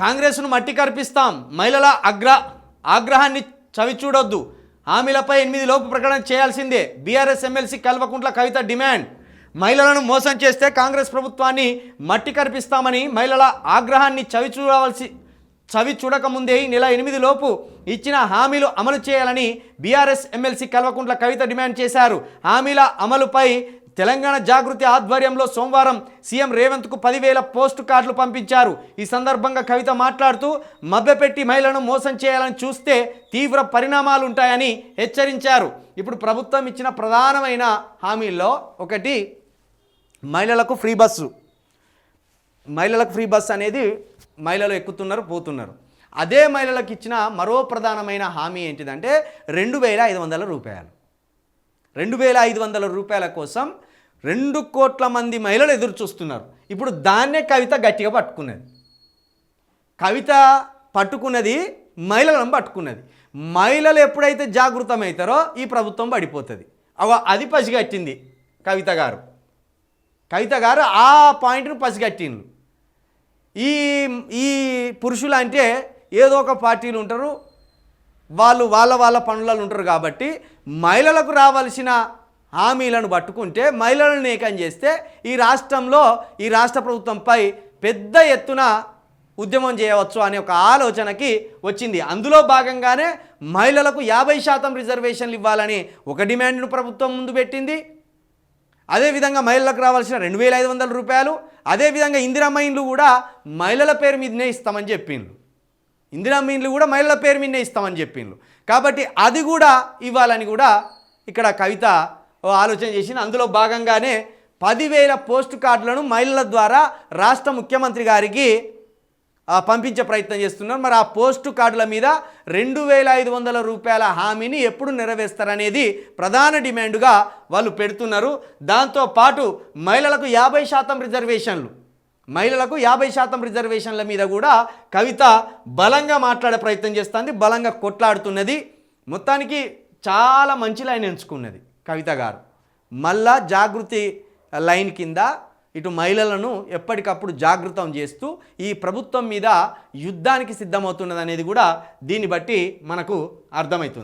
కాంగ్రెస్ను మట్టి కర్పిస్తాం. మహిళల అగ్ర ఆగ్రహాన్ని చవిచూడొద్దు. హామీలపై ఎనిమిది లోపు ప్రకటన చేయాల్సిందే. BRS MLC Kalvakuntla Kavitha demand. మహిళలను మోసం చేస్తే కాంగ్రెస్ ప్రభుత్వాన్ని మట్టి కర్పిస్తామని మహిళల ఆగ్రహాన్ని చవిచూడవలసి చవి చూడకముందే ఈ నెల ఎనిమిది లోపు ఇచ్చిన హామీలు అమలు చేయాలని BRS MLC Kalvakuntla Kavitha demand చేశారు. హామీల అమలుపై తెలంగాణ జాగృతి ఆధ్వర్యంలో సోమవారం సీఎం రేవంత్కు పదివేల పోస్టు కార్డులు పంపించారు. ఈ సందర్భంగా కవిత మాట్లాడుతూ మభ్యపెట్టి మహిళలను మోసం చేయాలని చూస్తే తీవ్ర పరిణామాలు ఉంటాయని హెచ్చరించారు. ఇప్పుడు ప్రభుత్వం ఇచ్చిన ప్రధానమైన హామీల్లో ఒకటి మహిళలకు ఫ్రీ బస్సు. మహిళలకు ఫ్రీ బస్సు అనేది మహిళలు ఎక్కుతున్నారు పోతున్నారు. అదే మహిళలకు ఇచ్చిన మరో ప్రధానమైన హామీ ఏంటిదంటే రెండు వేల ఐదు వందల రూపాయలు. రెండు వేల ఐదు వందల రూపాయల కోసం రెండు కోట్ల మంది మహిళలు ఎదురు చూస్తున్నారు. ఇప్పుడు దాన్నే కవిత గట్టిగా పట్టుకున్నది. కవిత పట్టుకున్నది మహిళలను పట్టుకున్నది. మహిళలు ఎప్పుడైతే జాగృతమవుతారో ఈ ప్రభుత్వం పడిపోతుంది. అవ అది పసిగట్టింది కవిత గారు. కవిత గారు ఆ పాయింట్ను పసిగట్టిండ్రు ఈ ఈ పురుషులు అంటే ఏదో ఒక పార్టీలు ఉంటారు వాళ్ళు వాళ్ళ వాళ్ళ పనులలో ఉంటారు కాబట్టి మహిళలకు రావాల్సిన హామీలను పట్టుకుంటే మహిళలను ఏకం చేస్తే ఈ రాష్ట్రంలో ఈ రాష్ట్ర ప్రభుత్వంపై పెద్ద ఎత్తున ఉద్యమం చేయవచ్చు అనే ఒక ఆలోచనకి వచ్చింది. అందులో భాగంగానే మహిళలకు యాభై శాతం రిజర్వేషన్లు ఇవ్వాలని ఒక డిమాండ్ను ప్రభుత్వం ముందు పెట్టింది. అదేవిధంగా మహిళలకు రావాల్సిన రెండు వేల ఐదు వందల రూపాయలు అదేవిధంగా ఇందిరమ్మ ఇండ్లు కూడా మహిళల పేరు మీదనే ఇస్తామని చెప్పిండ్రు ఇందిరా మీన్లు కూడా మహిళల పేరు మీదనే ఇస్తామని చెప్పిండ్రు. కాబట్టి అది కూడా ఇవ్వాలని కూడా ఇక్కడ కవిత ఆలోచన చేసింది. అందులో భాగంగానే పదివేల పోస్ట్ కార్డులను మహిళల ద్వారా రాష్ట్ర ముఖ్యమంత్రి గారికి పంపించే ప్రయత్నం చేస్తున్నారు. మరి ఆ పోస్టు కార్డుల మీద రెండు వేల ఐదు వందల రూపాయల హామీని ఎప్పుడు నెరవేరుస్తారనేది ప్రధాన డిమాండ్గా వాళ్ళు పెడుతున్నారు. దాంతోపాటు మహిళలకు యాభై శాతం రిజర్వేషన్లు. మహిళలకు యాభై శాతం రిజర్వేషన్ల మీద కూడా కవిత బలంగా మాట్లాడే ప్రయత్నం చేస్తుంది బలంగా కొట్లాడుతున్నది. మొత్తానికి చాలా మంచి లైన్ ఎంచుకున్నది కవిత గారు. మళ్ళా జాగృతి లైన్ కింద ఇటు మహిళలను ఎప్పటికప్పుడు జాగృతం చేస్తూ ఈ ప్రభుత్వం మీద యుద్ధానికి సిద్ధమవుతున్నది అనేది కూడా దీన్ని బట్టి మనకు అర్థమవుతుంది.